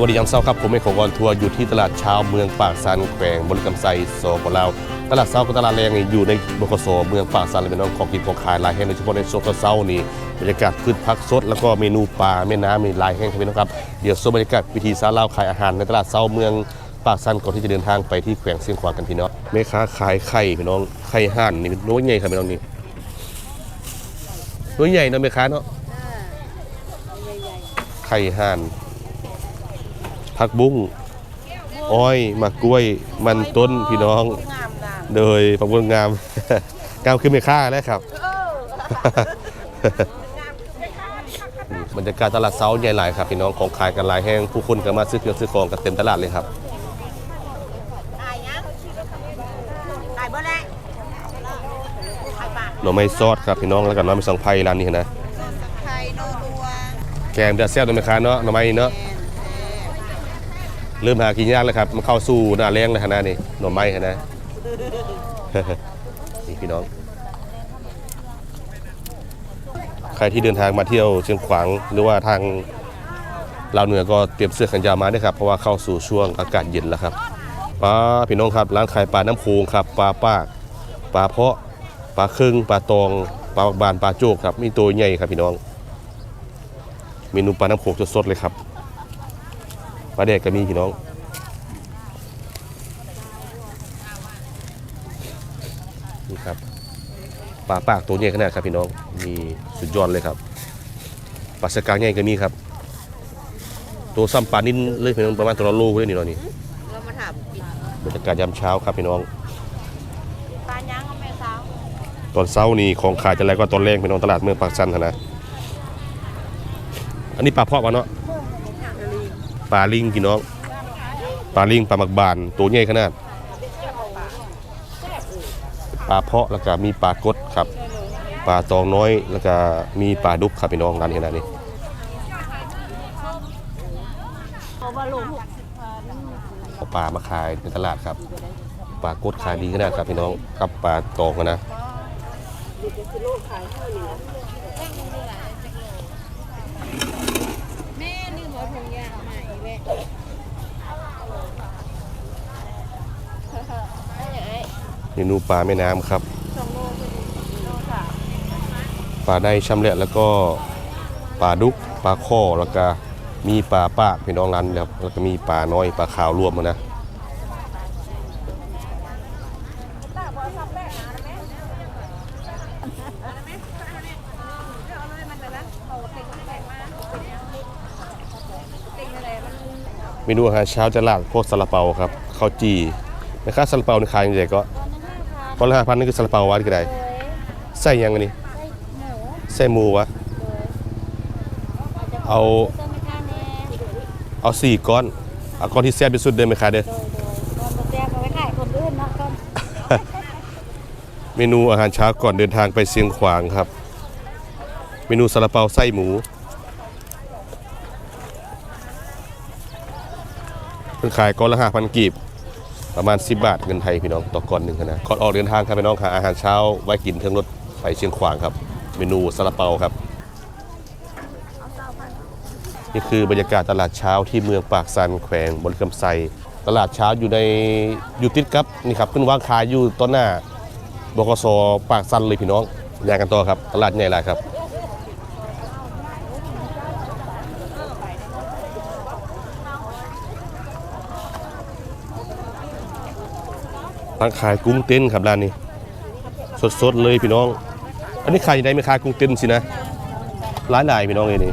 วัสดียามเช้าครับ ผมเอกของวอนทัวร์อยู่ที่ตลาดเช้าเมืองปากซันแขวงบริกรรมไซโซของเราวตลาดเช้ากับตลาดแรงนี่อยู่ในบกสเมืองปากซันเลยเป็นน้องของกินของขายหลายแห่งโดยเฉพาะในช่วงเช้าๆนี่บรรยากาศพืชพักสดแล้วก็เมนูปลาแม่น้ำมีหลายแห่งครับพี่น้องครับเดี๋ยวส่วนบรรยากาศวิธีซาลาวขายอาหารในตลาดเช้าเมืองปากซันก่อนที่จะเดินทางไปที่แขวงเชียงขวางกันพี่น้องแม่ค้าขายไข่พี่น้องไข่ห่านนี่น้อยใหญ่ครับพี่น้องนี่น้อยใหญ่เนาะแม่ค้าเนาะไข่ห่าน ผักบุ้งอ้อยมะกล้วย มันต้นพี่น้องงามนะโดยผักบุ้งงามงามขึ้นไม่ค่าแล้วครับบรรยากาศตลาดเช้าใหญ่หลายครับพี่น้องของขายกันหลายแห้งผู้คนก็มาซื้อเครื่องซื้อของกันเต็มตลาดเลยครับตายยังตายบ่แล้วตายปากหน่อไม้ซอสครับพี่น้องแล้วก็หน้ำไม้สังไพรร้านนี้นะไข่โนรัวแกงเดือดแซ่บตัวไหมค้าเนาะหน่อไม้นี่เนาะแอนแซ่บ เริ่มหากินยากแล้วครับมันเข้าสู่หน้าแรงแล้วนะนี่หน่อไม้นะ นี่พี่น้อง ใครที่เดินทางมาเที่ยวเชียงขวางหรือว่าทางลาวเหนือก็เตรียมเสื้อแขนยาวมาด้วยครับเพราะว่าเข้าสู่ช่วงอากาศเย็นแล้วครับปลาพี่น้องครับร้านขายปลาน้ำโขงครับปลาปากปลาเพาะปลาครึ่งปลาตองปลาบักบานปลาโจกครับมีตัวใหญ่ครับพี่น้องเมนูปลาน้ำโขงสดๆเลยครับ ปลาแดกก็มีพี่น้องนี่ครับปลาปากตัวใหญ่ขนาดครับพี่น้องมีสุดยอดเลยครับปลาสกางใหญ่ก็มีครับ ตัวซ้ำปลานิ่นเลยพี่น้องประมาณตัวละโลเลยนี่เนาะนี่เรามาถามกินบรรยากาศยามเช้าครับพี่น้องปลายังกับแม่สาวตอนเช้านี่ของขายจะแรงกว่าตอนแรงพี่น้องตลาดเมืองปากซันหั้นนะอันนี้ปลาเพาะวะเนาะ ปลาลิงพี่น้องปลาลิงปลาหมักบานตัวใหญ่ขนาดปลาเพาะแล้วก็มีปลากดครับปลาตองน้อยแล้วก็มีปลาดุกครับพี่น้องร้านนี้นะนี่เอาบาลูหกเอาปลามาขายในตลาดครับปลากดขายดีขนาดครับพี่น้องกับปลาตองนะแม่นี่หมอทงยางใหม่ แม่เมนูปลาแม่น้ำครับสองโลพอดีโลค่ะปลาได้ชำแหละแล้วก็ปลาดุกปลาข้อแล้วก็มีปลาปากพี่น้องร้านนี่ครับแล้วก็มีปลาน้อยปลาขาวรวมมานะ เมนูอาหารเช้าจะหลากพวกซาลาเปาครับข้าวจีนะครับซาลาเปาในขายยังไงก็ก้อนละห้าพันนี่คือซาลาเปาวัดก็ได้ใส่ยังไงนี่ใส่หมูวะเอาเอาสี่ก้อนเอาก้อนที่แซ่บที่สุดเดิมไหมคะเด้อเมนูอาหารเช้าก่อนเดินทางไปเชียงขวางครับ เมนูซาลาเปาไส้หมู พิ่งขายก้อนละห้าพันกีบ ประมาณ 10 บาทเงินไทยพี่น้องต่อก้อนหนึ่งนะก่อนออกเดินทางครับพี่น้องหาอาหารเช้าไว้กินเทิงรถไปเชียงขวางครับ เมนูซาลาเปาครับ นี่คือบรรยากาศตลาดเช้าที่เมืองปากซันแขวงบริคำไซตลาดเช้าอยู่ในอยู่ติดกับนี่ครับขึ้นวางขายอยู่ต้นหน้าบกสปากซันเลยพี่น้องยางกันต่อครับ ตลาดใหญ่หลายครับ ร้านขายกุ้งเต้นครับร้านนี้ สดๆเลยพี่น้อง อันนี้ขายได้ไหมขายกุ้งเต้นสินะร้านไหนพี่น้องเอ้ยนี่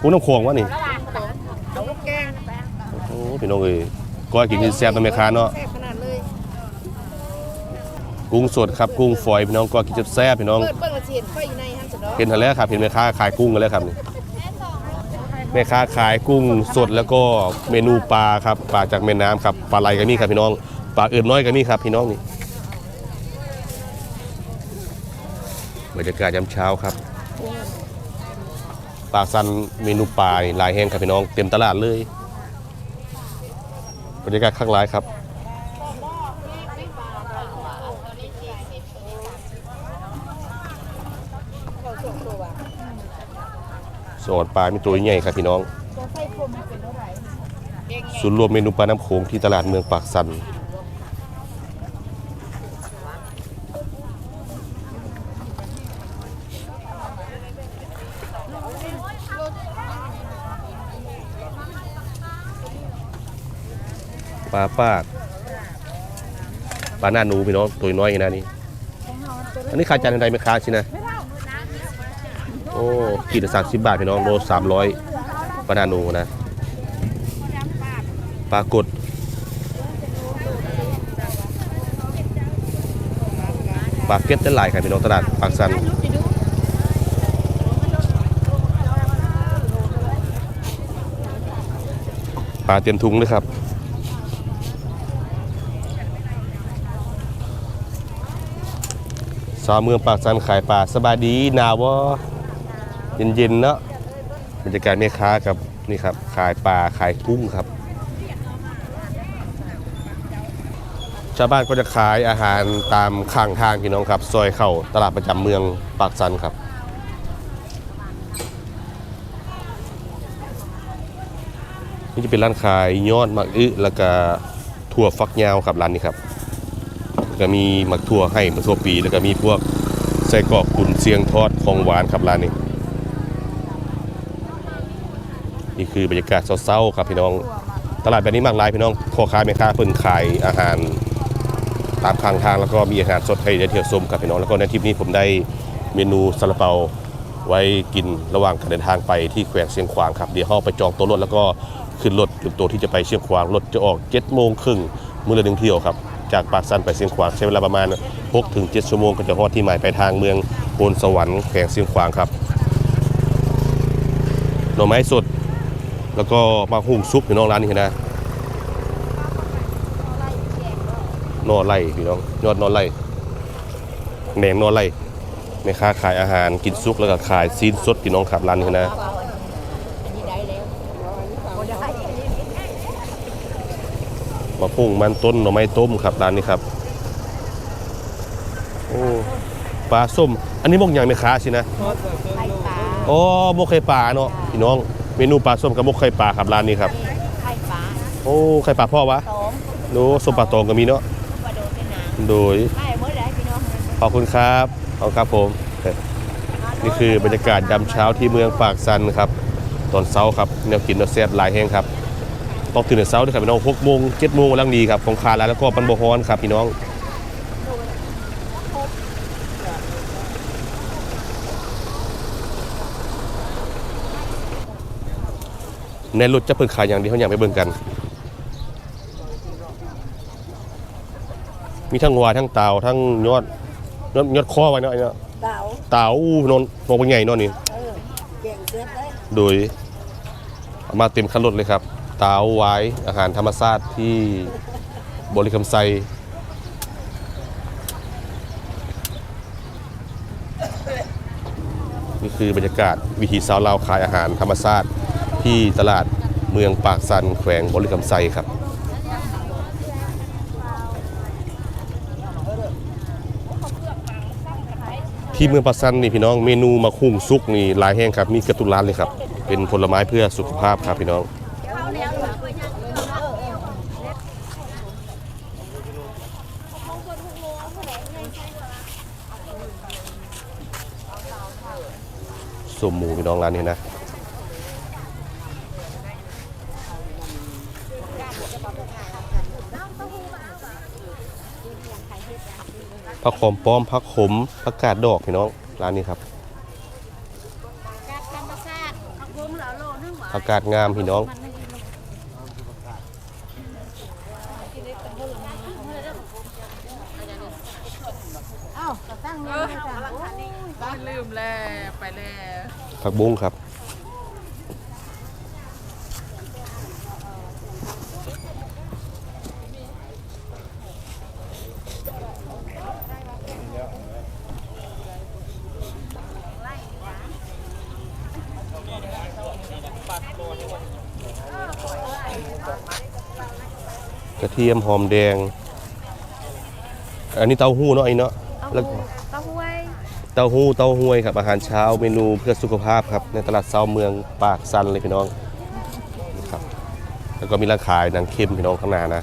กุ้งน้ำโขงวะนี่โอ้พี่น้องเอ้ยก้อยกินกินแซ่บตัวแม่ค้าเนาะกุ้งสดครับกุ้งฝอยพี่น้องก้อยกินแซ่บพี่น้องเปิดเปิดกระเทียนไฟอยู่ในฮันสุดอกเห็นทันแล้วครับเห็นแม่ค้าขายกุ้งกันแล้วครับนี่แม่ค้าขายกุ้งสดแล้วก็เมนูปลาครับปลาจากแม่น้ำครับปลาไหลก็มีครับพี่น้อง ปลาเอื่นน้อยก็มีครับพี่น้องนี่บรรยากาศยามเช้าครับปากซันเมนูปลาหลายแห้งครับพี่น้องเต็มตลาดเลยบรรยากาศข้างหลายครับสอดปลามีตัวใหญ่ครับพี่น้องตัวนเท่าไหร่ศูนย์รวมเมนูปลาน้ำโขงที่ตลาดเมืองปากสัน ปลาปาดปลาหน้าหนูพี่น้องตัวน้อยอย่างนั้นนี่อันนี้ขายจานใดไหมค้าชินะโอ้ขีดสามสิบบาทพี่น้องโลสามร้อยปลาหน้าหนูนะปลากดปลาเก็ตได้หลายครับพี่น้องตลาดปากสันปลาเตรียมถุงเลยครับาวเมืองปากสันขายปลาสบายดีหนาววะเย็นๆเนาะบรรยากาศแม่ค้าครับนี่ครับขายปลาขายกุ้งครับ ชาวบ้านก็จะขายอาหารตามข้างทางพี่น้องครับ ซอยเข้าตลาดประจำเมืองปากสันครับนี่จะเป็นร้านขายยอดมะอึแล้วก็ถั่วฟักยาวครับร้านนี้ครับ ก็มีหมักถั่วให้มาทั่วปี แล้วก็มีพวกไส้กรอกกุนเสียงทอดของหวานครับร้านนี้ นี่คือบรรยากาศเศร้าๆครับพี่น้อง ตลาดแบบนี้มากหลายพี่น้องพ่อค้าแม่ค้าเพิ่นขายอาหารตามข้างทางแล้วก็มีอาหารสดให้ได้เที่ยวชมครับพี่น้องแล้วก็ในทริปนี้ผมได้เมนูซาลาเปาไว้กินระหว่างการเดินทางไปที่แขวงเชียงขวางครับเดี๋ยวเราไปจองตัวรถแล้วก็ขึ้นรถจุดตัวที่จะไปเชียงขวางรถจะออก7โมงครึ่งมื้อละหนึ่งเที่ยวครับ จากปากสันไปเชียงขวางใช้เวลาประมาณ6ถึง7ชั่วโมงก็จะฮอดที่หมายปลายทางเมืองโพนสวรรค์แขวงเชียงขวางครับหน่อไม้สด แล้วก็มาหุงซุปพี่น้องร้านนี้นะนอไล่พี่น้องยอดนอไล่แหนงนอไล่แม่ค้าขายอาหารกินซุปแล้วก็ขายซีนสดพี่น้องครับร้านนี้นะ มาพุ่งมันต้นหน่อไม้ต้มครับร้านนี้ครับโอ้ปลาส้ม อันนี้มกอย่างแม่ค้าสินะไข่ปลาโอ้มกไข่ปลาเนาะพี่น้องเมนูปลาส้มกับมกไข่ปลาครับร้านนี้ครับไข่ปลาโอ้ไข่ปลาพ่อวะสองโน้ส้มปลาตองก็มีเนาะปลาโดดเป็นหนาโดยไข่เมื่อไรพี่น้องขอบคุณครับขอบคุณครับผมนี่คือบรรยากาศยามเช้าที่เมืองปากซันครับ ตอนเช้าครับแนวกินแนวแซ่บหลายแห้งครับ ต้องตื่นแต่เช้าด้วยครับพี่น้องหกโมงเจ็ดโมงกำลังดีครับของคาร้านแล้วก็ปันบะฮอนครับพี่น้องในรถจะเปิดขายอย่างเดียวเขาอยากไปเบิ่งกัน มีทั้งวายทั้งเตาทั้งยอดยอดยอดข้อไว้เนาะไอ้เนาะเต่าเตาอู้นนมองเป็นไงเนาะนี่เออเก่งเกินเลยโดยเอามาเต็มคันรถเลยครับเตาไว้อาหารธรรมชาติที่บริคำไซนี่คือบรรยากาศวิถีสาวลาวขายอาหารธรรมชาติที่ตลาดเมืองปากสันแขวงบริคำไซครับที่เมืองปากสันนี่พี่น้องเมนูมาคุ้งซุกนี่หลายแห้งครับมีกระตุกร้านเลยครับ เป็นผลไม้เพื่อสุขภาพครับพี่น้อง สมหมูพี่น้องร้านนี้นะผักหอมป้อมผักขมผักกาดดอกพี่น้องร้านนี้ครับจากธรรมชาติผักบุ้งเหล่าโลนึงหวาผักกาดงามพี่น้องเอ้าก็ตั้งเงินให้จ้ะบ้าน ลืมแล้วไปแล้วผักบุ้งครับ กระเทียมหอมแดง อันนี้เต้าหู้เนาะไอ้เนาะแล้วเต้าห้วย เต้าหู้เต้าห้วยครับอาหารเช้าเมนูเพื่อสุขภาพครับในตลาดเช้าเมืองปากซันเลยพี่น้องนี่ครับแล้วก็มีร้านขายหนังเค็มพี่น้องข้างหน้านะ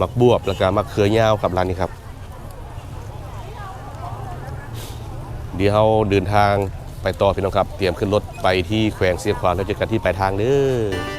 มักบวบแล้วก็มักเขือยาวครับร้านนี้ครับ เดี๋ยวเราเดินทางไปต่อพี่น้องครับ เตรียมขึ้นรถไปที่แขวงเสียงขวางแล้วเจอกันที่ปลายทางเด้อ